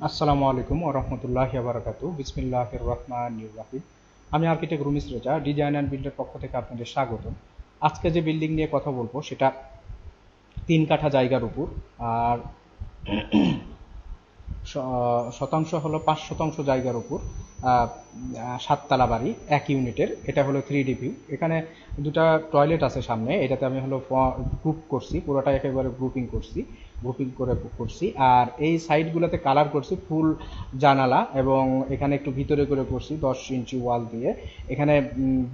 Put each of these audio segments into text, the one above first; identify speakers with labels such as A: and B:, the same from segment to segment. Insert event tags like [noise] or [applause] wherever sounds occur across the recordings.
A: আসসালামু আলাইকুম ও রহমতুল্লাহ বারাকাতু বিসমিল্লাহ রহমান রাহিম। আমি architect Rumis Reza, design and বিল্ডের পক্ষ থেকে আপনাদের স্বাগত আজকে যে বিল্ডিং নিয়ে কথা বলব, সেটা তিন কাঠা জায়গার উপর। আর শতাংশ হলো পাঁচ শতাংশ জায়গার উপর সাততলা বাড়ি, এক ইউনিটের। এটা হলো থ্রি ডি ভিউ এখানে দুটা টয়লেট আছে সামনে, এটাতে আমি হলো গ্রুপ করছি, পুরোটা একেবারে গ্রুপিং করছি গ্রুপিং করে করছি। আর এই সাইডগুলোতে কালার করছি ফুল জানালা এবং এখানে একটু ভিতরে করে করছি দশ ইঞ্চি ওয়াল দিয়ে। এখানে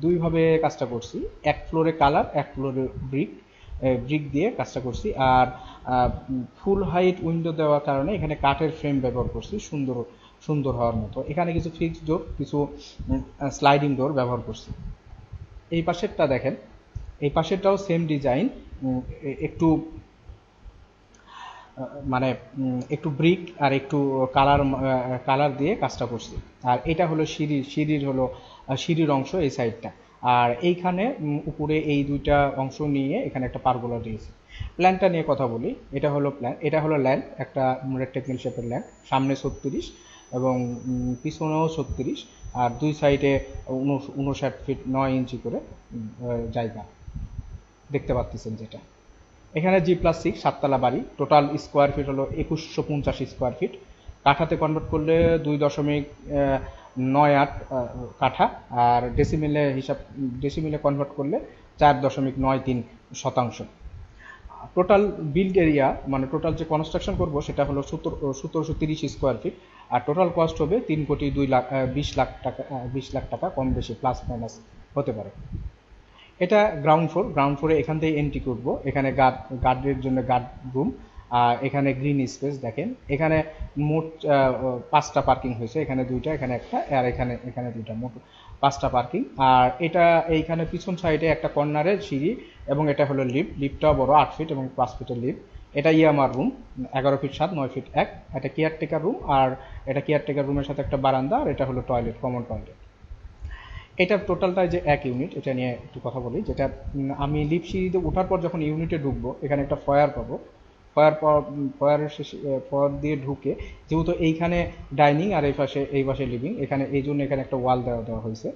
A: দুইভাবে কাজটা করছি। এক ফ্লোরে কালার এক ফ্লোরে ব্রিক ব্রিক দিয়ে কাজটা করছি। আর ফুল হাইট উইন্ডো দেওয়ার কারণে এখানে কাঠের ফ্রেম ব্যবহার করছি, সুন্দর সুন্দর হওয়ার মতো। এখানে কিছু ফিক্সড ডোর কিছু স্লাইডিং ডোর ব্যবহার করছি। এই পাশেরটা দেখেন, এই পাশেরটাও সেম ডিজাইন একটু মানে একটু ব্রিক আর একটু কালার কালার দিয়ে কাজটা করছি। আর এটা হলো সিঁড়ি, সিঁড়ির হলো সিঁড়ির অংশ এই সাইডটা আর এইখানে উপরে এই দুইটা অংশ নিয়ে এখানে একটা পারগোলা দিয়েছি। প্ল্যানটা নিয়ে কথা বলি। এটা হলো প্ল্যান এটা হলো ল্যান্ড একটা রেক্টেকল শেপের ল্যান্ড সামনে ছত্রিশ এবং পিছনেও ছত্রিশ আর দুই সাইডে উনষাট ফিট নয় ইঞ্চি করে জায়গা। দেখতে পাচ্ছেন যেটা। এখানে জি প্লাস সিক্স সাততলা বাড়ি। টোটাল স্কোয়ার ফিট হলো একুশশো পঞ্চাশ স্কোয়ার ফিট কাঠাতে কনভার্ট করলে দুই দশমিক নয় আট কাঠা, আর ডেসিমিলে হিসাব ডেসিমিলে কনভার্ট করলে চার দশমিক নয় তিন শতাংশ। টোটাল বিল্ড এরিয়া মানে টোটাল যে কনস্ট্রাকশন করব, সেটা হলো সতেরো সতেরোশো তিরিশ স্কোয়ার ফিট আর টোটাল কস্ট হবে তিন কোটি দুই লাখ বিশ লাখ টাকা বিশ লাখ টাকা, কম বেশি প্লাস মাইনাস হতে পারে। এটা গ্রাউন্ড ফ্লোর গ্রাউন্ড ফ্লোরে এখান থেকে এন্ট্রি করব। এখানে গার্ড গার্ডের জন্য গার্ড রুম আর এখানে গ্রিন স্পেস দেখেন। এখানে মোট পাঁচটা পার্কিং হয়েছে। এখানে দুইটা, এখানে একটা, আর এখানে এখানে দুইটা, মোট পাঁচটা পার্কিং আর এটা এইখানে পিছন সাইডে একটা কর্নারে সিঁড়ি, এবং এটা হলো লিফট লিফটটাও বড় আট ফিট এবং পাঁচ ফিটের লিফট এটা ইয়ামার রুম এগারো ফিট সাত, নয় ফিট এক। এটা কেয়ারটেকার রুম আর এটা কেয়ারটেকার রুমের সাথে একটা বারান্দা, আর এটা হলো টয়লেট কমন টয়লেট এটা টোটালটা যে এক ইউনিট এটা নিয়ে একটু কথা বলি। যেটা আমি লিপ সিঁড়িতে ওঠার পর যখন ইউনিটে ঢুকবো, এখানে একটা ফয়ার পাবো। ফয়ার ফয়ারের শেষে ফয়ার দিয়ে ঢুকে, যেহেতু এইখানে ডাইনিং আর এই পাশে এই পাশে লিভিং এখানে, এই জন্য এখানে একটা ওয়াল দেওয়া দেওয়া হয়েছে।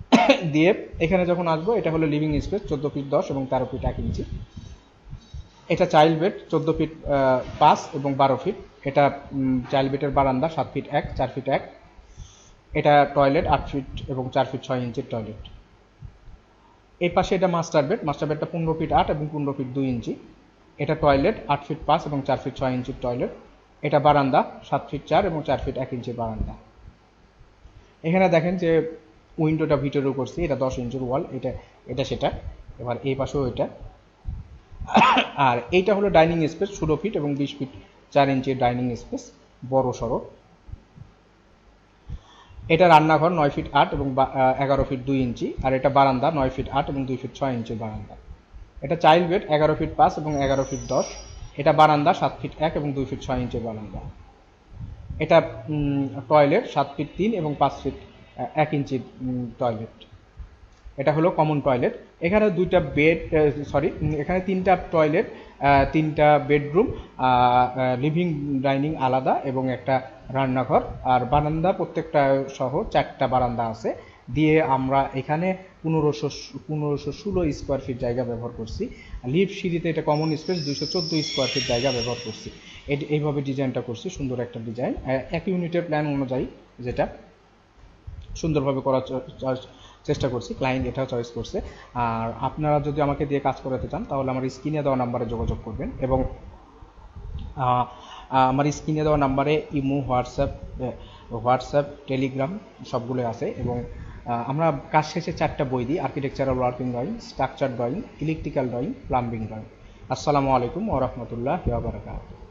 A: [coughs] দিয়ে এখানে যখন আসব, এটা হলো লিভিং স্পেস চোদ্দ ফিট দশ এবং তেরো ফিট এক ইঞ্চি। এটা চাইল্ড বেড চোদ্দ ফিট পাঁচ এবং বারো ফিট এটা চাইল্ড বেডের বারান্দা, সাত ফিট এক, চার ফিট এক। এটা টয়লেট আট ফিট এবং চার ফিট ছয় ইঞ্চির টয়লেট এই পাশে এটা মাস্টার বেড মাস্টার বেডটা পনেরো ফিট আট এবং পনেরো ফিট দুই ইঞ্চি। এটা টয়লেট আট ফিট পাঁচ এবং চার ফিট ছয় ইঞ্চির টয়লেট এটা বারান্দা, সাত ফিট চার এবং চার ফিট এক ইঞ্চির বারান্দা। এখানে দেখেন যে উইন্ডোটা ভিতরেও করছি, এটা দশ ইঞ্চির ওয়াল এটা এটা সেটা। এবার এই পাশেও এটা। আর এইটা হলো ডাইনিং স্পেস ষোলো ফিট এবং বিশ ফিট চার ইঞ্চির ডাইনিং স্পেস বড় সড়ো। এটা রান্নাঘর নয় ফিট আট এবং এগারো ফিট দুই ইঞ্চি, আর এটা বারান্দা নয় ফিট আট এবং দুই ফিট ছয় ইঞ্চির বারান্দা। এটা চাইল্ড বেড এগারো ফিট পাঁচ এবং এগারো ফিট দশ। এটা বারান্দা সাত ফিট এক এবং দুই ফিট ছয় ইঞ্চির বারান্দা। এটা টয়লেট সাত ফিট তিন এবং পাঁচ ফিট এক ইঞ্চির টয়লেট এটা হলো কমন টয়লেট এখানে দুইটা বেড সরি এখানে তিনটা টয়লেট তিনটা বেডরুম লিভিং ডাইনিং আলাদা এবং একটা রান্নাঘর। আর বারান্দা প্রত্যেকটা সহ চারটা বারান্দা আছে। দিয়ে আমরা এখানে পনেরোশো পনেরোশো ষোলো স্কোয়ার ফিট জায়গা ব্যবহার করছি। লিফট সিঁড়িতে এটা কমন স্পেস দুইশো চোদ্দ স্কোয়ার ফিট জায়গা ব্যবহার করছি। এটি, এইভাবে ডিজাইনটা করছি, সুন্দর একটা ডিজাইন এক ইউনিটের প্ল্যান অনুযায়ী যেটা সুন্দরভাবে করার চেষ্টা করছি ক্লায়েন্ট এটাও চয়েস করছে। আর আপনারা যদি আমাকে দিয়ে কাজ করাতে চান, তাহলে আমার স্ক্রিনে দেওয়া নাম্বারে যোগাযোগ করবেন এবং আমার স্ক্রিনে দেওয়া নাম্বারে ইমো, হোয়াটসঅ্যাপ হোয়াটসঅ্যাপ, টেলিগ্রাম সবগুলো আছে এবং আমরা কাজ শেষে চারটা বই দিই architectural working drawing structure drawing electrical drawing plumbing drawing আসসালামু আলাইকুম ওরহমতুল্লাহ বারাকাতুহ।